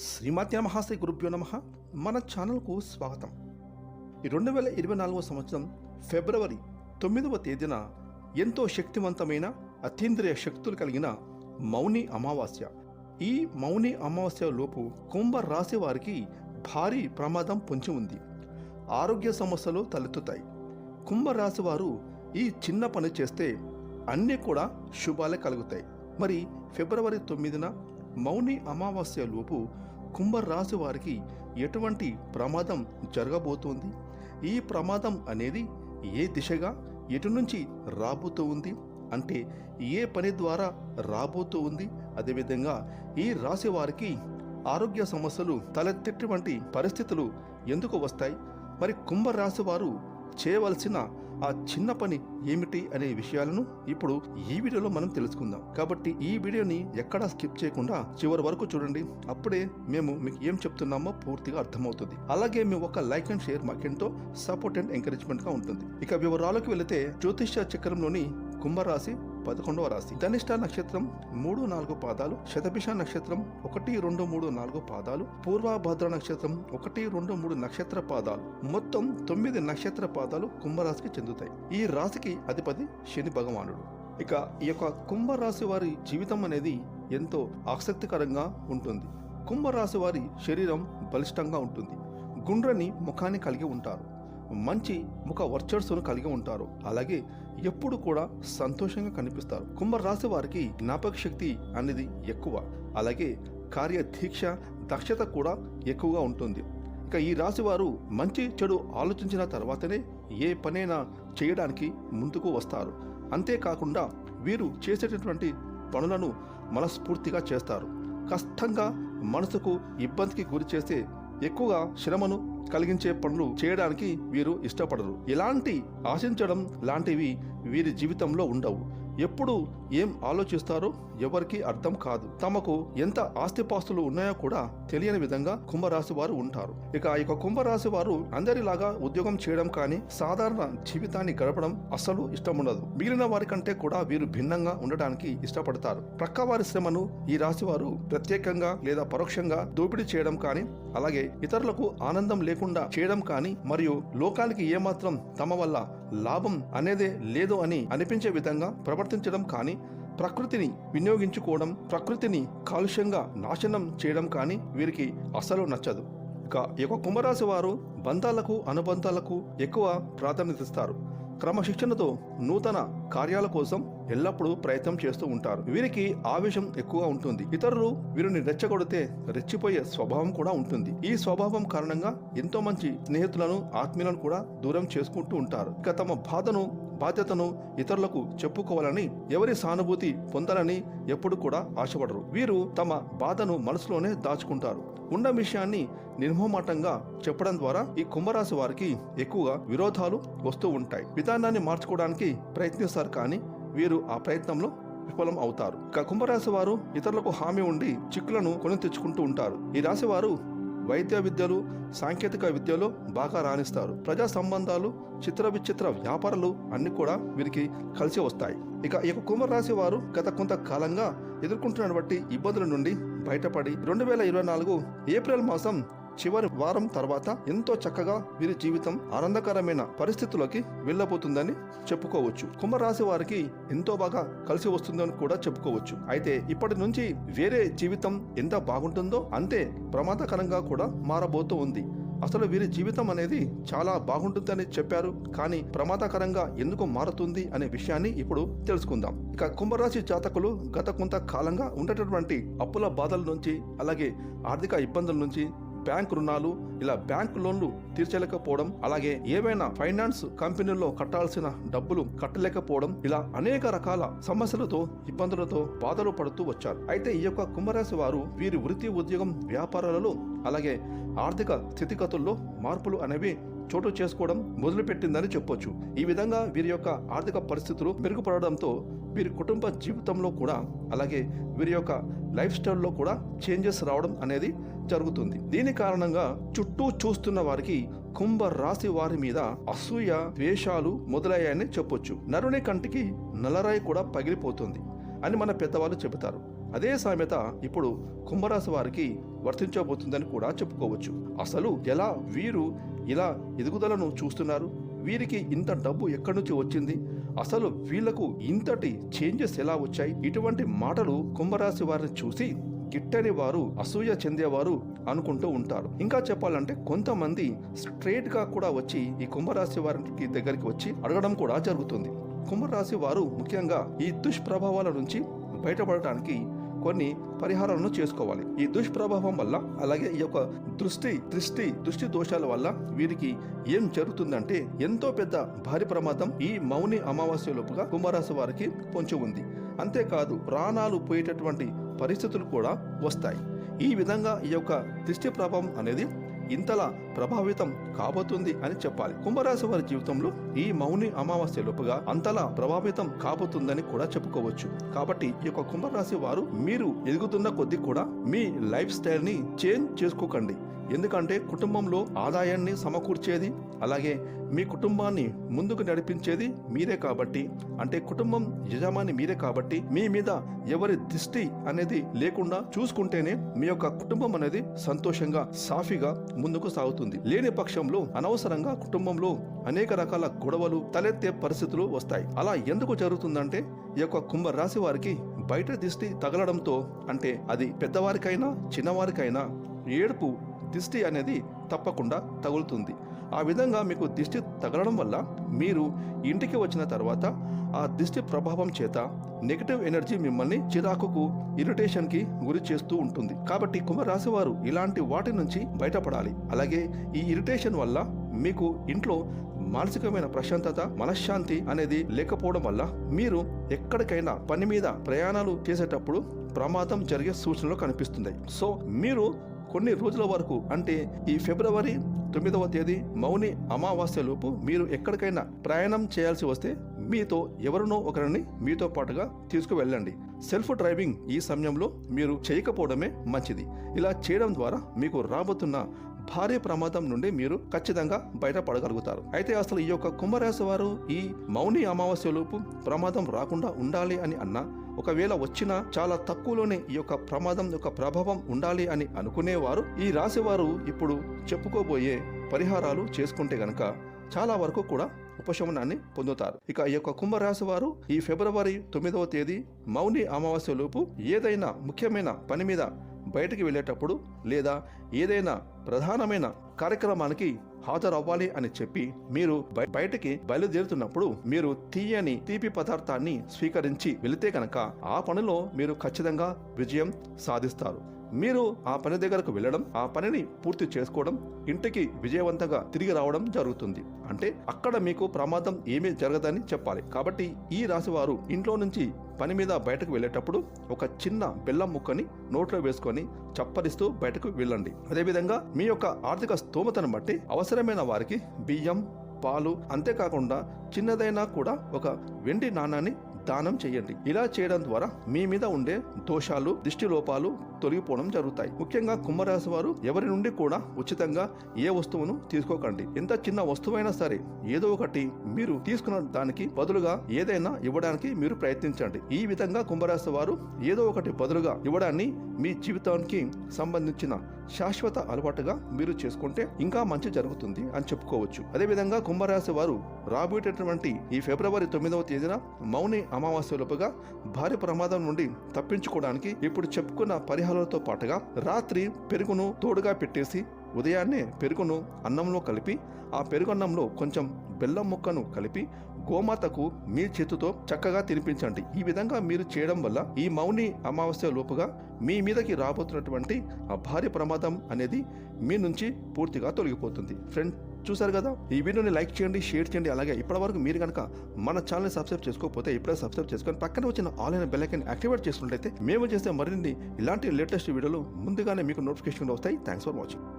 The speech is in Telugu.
శ్రీమాత్య నమహాశ్రీ గురుభ్యో నమ. మన ఛానల్కు స్వాగతం. ఈ రెండు వేల ఇరవై నాలుగో సంవత్సరం ఫిబ్రవరి తొమ్మిదవ తేదీన ఎంతో శక్తివంతమైన అతీంద్రియ శక్తులు కలిగిన మౌని అమావాస్య. ఈ మౌని అమావాస్య లోపు కుంభ రాశి వారికి భారీ ప్రమాదం పొంచి ఉంది. ఆరోగ్య సమస్యలు తలెత్తుతాయి. కుంభరాశి వారు ఈ చిన్న పని చేస్తే అన్నీ కూడా శుభాలే కలుగుతాయి. మరి ఫిబ్రవరి తొమ్మిదిన మౌని అమావాస్య లోపు కుంభరాశి వారికి ఎటువంటి ప్రమాదం జరగబోతోంది? ఈ ప్రమాదం అనేది ఏ దిశగా ఎటు నుంచి రాబోతూ ఉంది? అంటే ఏ పని ద్వారా రాబోతూ ఉంది? అదేవిధంగా ఈ రాశి వారికి ఆరోగ్య సమస్యలు తలెత్తేటువంటి పరిస్థితులు ఎందుకు వస్తాయి? మరి కుంభరాశి వారు చేయవలసిన ఆ చిన్న పని ఏమిటి అనే విషయాలను ఇప్పుడు ఈ వీడియోలో మనం తెలుసుకుందాం. కాబట్టి ఈ వీడియోని ఎక్కడా స్కిప్ చేయకుండా చివరి వరకు చూడండి. అప్పుడే మేము మీకు ఏం చెప్తున్నామో పూర్తిగా అర్థమవుతుంది. అలాగే మీ ఒక లైక్ అండ్ షేర్ మాకెంతో సపోర్ట్ అండ్ ఎంకరేజ్మెంట్గా ఉంటుంది. ఇక వివరాలకు వెళితే జ్యోతిష్య చక్రంలోని కుంభరాశి పదకొండవ రాశి. ధనిష్ట నక్షత్రం మూడు నాలుగు పాదాలు శతభిష నక్షత్రం ఒకటి రెండు మూడు నాలుగు పాదాలు పూర్వభద్ర నక్షత్రం ఒకటి రెండు మూడు నక్షత్ర పాదాలు. మొత్తం తొమ్మిది నక్షత్ర పాదాలు కుంభరాశికి చెందుతాయి. ఈ రాశికి అధిపతి శని భగవానుడు. ఇక ఈ యొక్క కుంభరాశి వారి జీవితం అనేది ఎంతో ఆసక్తికరంగా ఉంటుంది. కుంభరాశి వారి శరీరం బలిష్టంగా ఉంటుంది. గుండ్రని ముఖాన్ని కలిగి ఉంటారు. మంచి ముఖ వర్చర్స్ను కలిగి ఉంటారు. అలాగే ఎప్పుడు కూడా సంతోషంగా కనిపిస్తారు. కుంభరాశి వారికి జ్ఞాపక శక్తి అనేది ఎక్కువ. అలాగే కార్యదీక్ష దక్షత కూడా ఎక్కువగా ఉంటుంది. ఇక ఈ రాశి వారు మంచి చెడు ఆలోచించిన తర్వాతనే ఏ పనైనా చేయడానికి ముందుకు వస్తారు. అంతేకాకుండా వీరు చేసేటటువంటి పనులను మనస్ఫూర్తిగా చేస్తారు. కష్టంగా మనసుకు ఇబ్బందికి గురి చేసే ఎక్కువగా శ్రమను కలిగించే పనులు చేయడానికి వీరు ఇష్టపడరు. ఎలాంటి ఆశించడం లాంటివి వీరి జీవితంలో ఉండవు. ఎప్పుడు ఏం ఆలోచిస్తారో ఎవరికీ అర్థం కాదు. తమకు ఎంత ఆస్తిపాస్తులు ఉన్నాయో కూడా తెలియని విధంగా కుంభరాశి వారు ఉంటారు. ఇక ఈ యొక్క కుంభరాశి వారు అందరిలాగా ఉద్యోగం చేయడం కానీ సాధారణ జీవితాన్ని గడపడం అస్సలు ఇష్టం ఉండదు మిగిలిన వారి కంటే కూడా వీరు భిన్నంగా ఉండడానికి ఇష్టపడతారు. ప్రక్క వారి శ్రమను ఈ రాశి వారు ప్రత్యేకంగా లేదా పరోక్షంగా దోపిడీ చేయడం కానీ అలాగే ఇతరులకు ఆనందం లేకుండా చేయడం కానీ మరియు లోకానికి ఏమాత్రం తమ వల్ల లాభం అనేదే లేదు అని అనిపించే విధంగా ప్రార్థించడం కానీ ప్రకృతిని వినియోగించుకోవడం ప్రకృతిని కాలుష్యంగా నాశనం చేయడం కానీ వీరికి అస్సలు నచ్చదు. ఇక ఈ యొక్క కుంభరాశి వారు బంధాలకు అనుబంధాలకు ఎక్కువ ప్రాధాన్యత ఇస్తారు. క్రమశిక్షణతో నూతన కార్యాల కోసం ఎల్లప్పుడూ ప్రయత్నం చేస్తూ ఉంటారు. వీరికి ఆవేశం ఎక్కువగా ఉంటుంది. ఇతరులు వీరిని రెచ్చగొడితే రెచ్చిపోయే స్వభావం కూడా ఉంటుంది. ఈ స్వభావం కారణంగా ఎంతో మంచి స్నేహితులను ఆత్మీయులను కూడా దూరం చేసుకుంటూ ఉంటారు. ఇక తమ బాధను బాధ్యతను ఇతరులకు చెప్పుకోవాలని ఎవరి సానుభూతి పొందాలని ఎప్పుడు కూడా ఆశపడరు. వీరు తమ బాధను మనసులోనే దాచుకుంటారు. ఉన్న విషయాన్ని నిర్మోమాటంగా చెప్పడం ద్వారా ఈ కుంభరాశి వారికి ఎక్కువగా విరోధాలు వస్తూ ఉంటాయి. విధానాన్ని మార్చుకోవడానికి ప్రయత్నిస్తారు కానీ వీరు ఆ ప్రయత్నంలో విఫలం అవుతారు. ఇక కుంభరాశి వారు ఇతరులకు హామీ ఉండి చిక్కులను కొని తెచ్చుకుంటూ ఉంటారు. ఈ రాశి వారు వైద్య విద్యలు సాంకేతిక విద్యలు బాగా రాణిస్తారు. ప్రజా సంబంధాలు చిత్ర విచిత్ర వ్యాపారాలు అన్ని కూడా వీరికి కలిసి వస్తాయి. ఇక ఈ యొక్క కుంభరాశి వారు గత కొంతకాలంగా ఎదుర్కొంటున్నటువంటి ఇబ్బందుల నుండి బయటపడి రెండు వేల ఇరవై నాలుగు ఏప్రిల్ మాసం చివరి వారం తర్వాత ఎంతో చక్కగా వీరి జీవితం ఆనందకరమైన పరిస్థితుల్లోకి వెళ్ళబోతుందని చెప్పుకోవచ్చు. కుంభరాశి వారికి ఎంతో బాగా కలిసి వస్తుందని కూడా చెప్పుకోవచ్చు. అయితే ఇప్పటి నుంచి వేరే జీవితం ఎంత బాగుంటుందో అంతే ప్రమాదకరంగా కూడా మారబోతూ ఉంది. అసలు వీరి జీవితం అనేది చాలా బాగుంటుందని చెప్పారు. కానీ ప్రమాదకరంగా ఎందుకు మారుతుంది అనే విషయాన్ని ఇప్పుడు తెలుసుకుందాం. ఇక కుంభరాశి జాతకులు గత కొంత కాలంగా ఉండేటటువంటి అప్పుల బాధల నుంచి అలాగే ఆర్థిక ఇబ్బందుల నుంచి బ్యాంక్ రుణాలు ఇలా బ్యాంక్ లోన్లు తీర్చలేకపోవడం అలాగే ఏవైనా ఫైనాన్స్ కంపెనీల్లో కట్టాల్సిన డబ్బులు కట్టలేకపోవడం ఇలా అనేక రకాల సమస్యలతో ఇబ్బందులతో బాధలు పడుతూ వచ్చారు. అయితే ఈ యొక్క కుంభరాశి వారు వీరి వృత్తి ఉద్యోగం వ్యాపారాలలో అలాగే ఆర్థిక స్థితిగతుల్లో మార్పులు అనేవి చోటు చేసుకోవడం మొదలుపెట్టిందని చెప్పొచ్చు. ఈ విధంగా వీరి యొక్క ఆర్థిక పరిస్థితులు మెరుగుపడడంతో వీరి కుటుంబ జీవితంలో కూడా అలాగే వీరి యొక్క లైఫ్ స్టైల్లో కూడా చేంజెస్ రావడం అనేది జరుగుతుంది. దీని కారణంగా చుట్టూ చూస్తున్న వారికి కుంభ రాశి వారి మీద అసూయ ద్వేషాలు మొదలయ్యాయని చెప్పొచ్చు. నరుని కంటికి నల్లరాయి కూడా పగిలిపోతుంది అని మన పెద్దవాళ్ళు చెబుతారు. అదే సామెత ఇప్పుడు కుంభరాశి వారికి వర్తించబోతుందని కూడా చెప్పుకోవచ్చు. అసలు ఎలా వీరు ఇలా ఎదుగుదలను చూస్తున్నారు? వీరికి ఇంత డబ్బు ఎక్కడి నుంచి వచ్చింది? అసలు వీళ్ళకు ఇంతటి చేంజెస్ ఎలా వచ్చాయి? ఇటువంటి మాటలు కుంభరాశి వారిని చూసి గిట్టని వారు అసూయ చెందేవారు అనుకుంటూ ఉంటారు. ఇంకా చెప్పాలంటే కొంతమంది స్ట్రేట్గా కూడా వచ్చి ఈ కుంభరాశి వారికి దగ్గరికి వచ్చి అడగడం కూడా జరుగుతుంది. కుంభరాశి వారు ముఖ్యంగా ఈ దుష్ప్రభావాల నుంచి బయటపడటానికి కొన్ని పరిహారాలను చేసుకోవాలి. ఈ దుష్ప్రభావం వల్ల అలాగే ఈ యొక్క దృష్టి దృష్టి దృష్టి దోషాల వల్ల వీరికి ఏం జరుగుతుందంటే ఎంతో పెద్ద భారీ ప్రమాదం ఈ మౌని అమావాస్య లోపుగా కుంభరాశి వారికి పొంచి ఉంది. అంతేకాదు ప్రాణాలు పోయేటటువంటి పరిస్థితులు కూడా వస్తాయి. ఈ విధంగా ఈ యొక్క దృష్టి ప్రభావం అనేది ఇంతలా ప్రభావితం కాబోతుంది అని చెప్పాలి. కుంభరాశి వారి జీవితంలో ఈ మౌని అమావాస్య లోపుగా అంతలా ప్రభావితం కాబోతుందని కూడా చెప్పుకోవచ్చు. కాబట్టి ఈ యొక్క కుంభరాశి వారు మీరు ఎదుగుతున్న కొద్దీ కూడా మీ లైఫ్ స్టైల్ని చేంజ్ చేసుకోకండి. ఎందుకంటే కుటుంబంలో ఆదాయాన్ని సమకూర్చేది అలాగే మీ కుటుంబాన్ని ముందుకు నడిపించేది మీరే కాబట్టి అంటే కుటుంబం యజమాని మీరే కాబట్టి మీ మీద ఎవరి దృష్టి అనేది లేకుండా చూసుకుంటేనే మీ యొక్క కుటుంబం అనేది సంతోషంగా సాఫీగా ముందుకు సాగుతుంది. లేని పక్షంలో అనవసరంగా కుటుంబంలో అనేక రకాల గొడవలు తలెత్తే పరిస్థితులు వస్తాయి. అలా ఎందుకు జరుగుతుందంటే ఈ యొక్క కుంభ రాశి వారికి బయట దిష్టి తగలడంతో అంటే అది పెద్దవారికైనా చిన్నవారికైనా ఏడుపు దిష్టి అనేది తప్పకుండా తగులుతుంది. ఆ విధంగా మీకు దిష్టి తగలడం వల్ల మీరు ఇంటికి వచ్చిన తర్వాత ఆ దిష్టి ప్రభావం చేత నెగిటివ్ ఎనర్జీ మిమ్మల్ని చిరాకుకు ఇరిటేషన్కి గురి చేస్తూ ఉంటుంది. కాబట్టి కుంభరాశి వారు ఇలాంటి వాటి నుంచి బయటపడాలి. అలాగే ఈ ఇరిటేషన్ వల్ల మీకు ఇంట్లో మానసికమైన ప్రశాంతత మనశ్శాంతి అనేది లేకపోవడం వల్ల మీరు ఎక్కడికైనా పని మీద ప్రయాణాలు చేసేటప్పుడు ప్రమాదం జరిగే సూచనలు కనిపిస్తున్నాయి. సో మీరు కొన్ని రోజుల వరకు అంటే ఈ ఫిబ్రవరి తొమ్మిదవ తేదీ మౌని అమావాస్య లోపు మీరు ఎక్కడికైనా ప్రయాణం చేయాల్సి వస్తే మీతో ఎవరినో ఒకరిని మీతో పాటుగా తీసుకువెళ్ళండి. సెల్ఫ్ డ్రైవింగ్ ఈ సమయంలో మీరు చేయకపోవడమే మంచిది. ఇలా చేయడం ద్వారా మీకు రాబోతున్న భారీ ప్రమాదం నుండి మీరు ఖచ్చితంగా బయటపడగలుగుతారు. అయితే అసలు ఈ యొక్క కుంభరాశి వారు ఈ మౌని అమావాస్యలోపు ప్రమాదం రాకుండా ఉండాలి అని అన్నా ఒకవేళ వచ్చినా చాలా తక్కువలోనే ఈ యొక్క ప్రమాదం యొక్క ప్రభావం ఉండాలి అని అనుకునేవారు. ఈ రాశివారు ఇప్పుడు చెప్పుకోబోయే పరిహారాలు చేసుకుంటే గనక చాలా వరకు కూడా ఉపశమనాన్ని పొందుతారు. ఇక ఈ యొక్క కుంభరాశి వారు ఈ ఫిబ్రవరి తొమ్మిదవ తేదీ మౌని అమావాస్య లోపు ఏదైనా ముఖ్యమైన పని మీద బయటికి వెళ్ళేటప్పుడు లేదా ఏదైనా ప్రధానమైన కార్యక్రమానికి హాజరవ్వాలి అని చెప్పి మీరు బయటికి బయలుదేరుతున్నప్పుడు మీరు తీయని తీపి పదార్థాన్ని స్వీకరించి వెళితే కనుక ఆ పనిలో మీరు ఖచ్చితంగా విజయం సాధిస్తారు. మీరు ఆ పని దగ్గరకు వెళ్ళడం ఆ పనిని పూర్తి చేసుకోవడం ఇంటికి విజయవంతంగా తిరిగి రావడం జరుగుతుంది. అంటే అక్కడ మీకు ప్రమాదం ఏమీ జరగదని చెప్పాలి. కాబట్టి ఈ రాశి వారు ఇంట్లో నుంచి పని మీద బయటకు వెళ్ళేటప్పుడు ఒక చిన్న బెల్లం ముక్కని నోట్లో వేసుకొని చప్పరిస్తూ బయటకు వెళ్ళండి. అదేవిధంగా మీ యొక్క ఆర్థిక స్తోమతను బట్టి అవసరమైన వారికి బియ్యం పాలు అంతేకాకుండా చిన్నదైనా కూడా ఒక వెండి నాణాన్ని దానం చేయండి. ఇలా చేయడం ద్వారా మీ మీద ఉండే దోషాలు దిష్టి లోపాలు తొలగిపోవడం జరుగుతాయి. ముఖ్యంగా కుంభరాశి వారు ఎవరి నుండి కూడా ఉచితంగా ఏ వస్తువును తీసుకోకండి. ఎంత చిన్న వస్తువైనా సరే ఏదో ఒకటి మీరు తీసుకున్న దానికి బదులుగా ఏదైనా ఇవ్వడానికి మీరు ప్రయత్నించండి. ఈ విధంగా కుంభరాశి వారు ఏదో ఒకటి బదులుగా ఇవ్వడాన్ని మీ జీవితానికి సంబంధించిన శాశ్వత అలవాటుగా మీరు చేసుకుంటే ఇంకా మంచి జరుగుతుంది అని చెప్పుకోవచ్చు. అదేవిధంగా కుంభరాశి వారు రాబోయేటటువంటి ఈ ఫిబ్రవరి తొమ్మిదవ తేదీన మౌని అమావాస్యలోపుగా భారీ ప్రమాదం నుండి తప్పించుకోవడానికి ఇప్పుడు చెప్పుకున్న పరిహారాలతో పాటుగా రాత్రి పెరుగును తోడుగా పెట్టేసి ఉదయాన్నే పెరుగును అన్నంలో కలిపి ఆ పెరుగన్నంలో కొంచెం బెల్లం ముక్కను కలిపి గోమాతకు మీ చేతితో చక్కగా తినిపించండి. ఈ విధంగా మీరు చేయడం వల్ల ఈ మౌని అమావాస్య లోపుగా మీ మీదకి రాబోతున్నటువంటి ఆ భారీ ప్రమాదం అనేది మీ నుంచి పూర్తిగా తొలగిపోతుంది. ఫ్రెండ్ చూసారు కదా? ఈ వీడియోని లైక్ చేయండి షేర్ చేయండి. అలాగే ఇప్పటివరకు మీరు కనుక మన ఛానల్ని సబ్స్క్రైబ్ చేసుకోకపోతే ఇప్పుడే సబ్స్క్రైబ్ చేసుకొని పక్కన వచ్చిన ఆన్లైన్ బెల్లైకన్ యాక్టివేట్ చేసుకున్నట్లయితే మేము చేసే మరిన్ని ఇలాంటి లేటెస్ట్ వీడియోలు ముందుగానే మీకు నోటిఫికేషన్ వస్తాయి. Thanks for watching